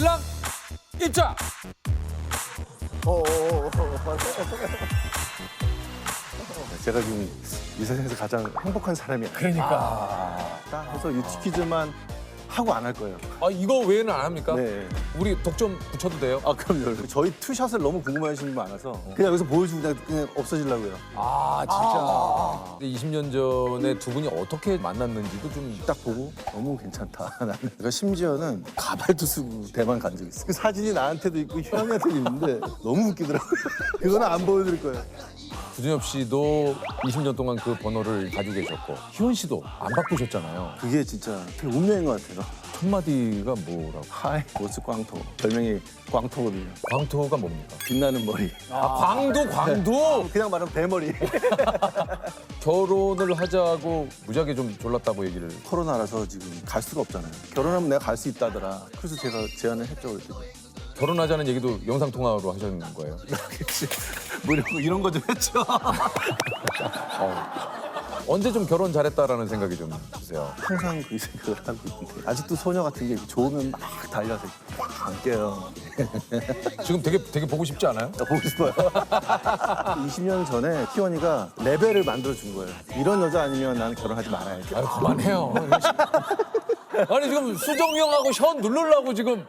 신랑 입장. 제가 지금 이 세상에서 가장 행복한 사람이 그러니까. 해서 이 퀴즈만 하고 안 할 거예요. 아 이거 외에는 안 합니까? 네. 우리 독 좀 붙여도 돼요? 아 그럼요. 저희 투샷을 너무 궁금해하시는 분 많아서 그냥 여기서 보여주고 그냥, 그냥 없어지려고요. 아 진짜. 20년 전에 두 분이 어떻게 만났는지도 좀 딱 보고 너무 괜찮다. 나는. 그러니까 심지어는 가발도 쓰고 대만 간 적 있어. 그 사진이 나한테도 있고 희원이한테도 있는데 너무 웃기더라고요. 그거는 안 보여드릴 거예요. 구준엽 씨도 20년 동안 그 번호를 가지고 계셨고 희원 씨도 안 바꾸셨잖아요. 그게 진짜 되게 운명인 것 같아요. 첫 마디가 뭐라고? 하이 모스 꽝토. 별명이 꽝토거든요. 광토가 뭡니까? 빛나는 머리. 아, 광도 광도. 그냥 말하면 배머리. 결혼을 하자고 무지하게 좀 졸랐다고 얘기를. 코로나라서 지금 갈 수가 없잖아요. 결혼하면 내가 갈 수 있다더라. 그래서 제가 제안을 했죠. 그랬더니. 결혼하자는 얘기도 영상 통화로 하셨는 거예요. 뭐 이런 거, 이런 거 좀 했죠. 언제 좀 결혼 잘했다라는 생각이 좀 드세요. 항상 그 생각을 하고 있는데 아직도 소녀 같은 게 좋으면 막 달려서 안 깨요. 지금 되게 되게 보고 싶지 않아요? 나 보고 싶어요. 20년 전에 희원이가 레벨을 만들어 준 거예요. 이런 여자 아니면 나는 결혼하지 말아야지. 아유 그만해요. 아니 지금 수정 형하고 션 누르려고 지금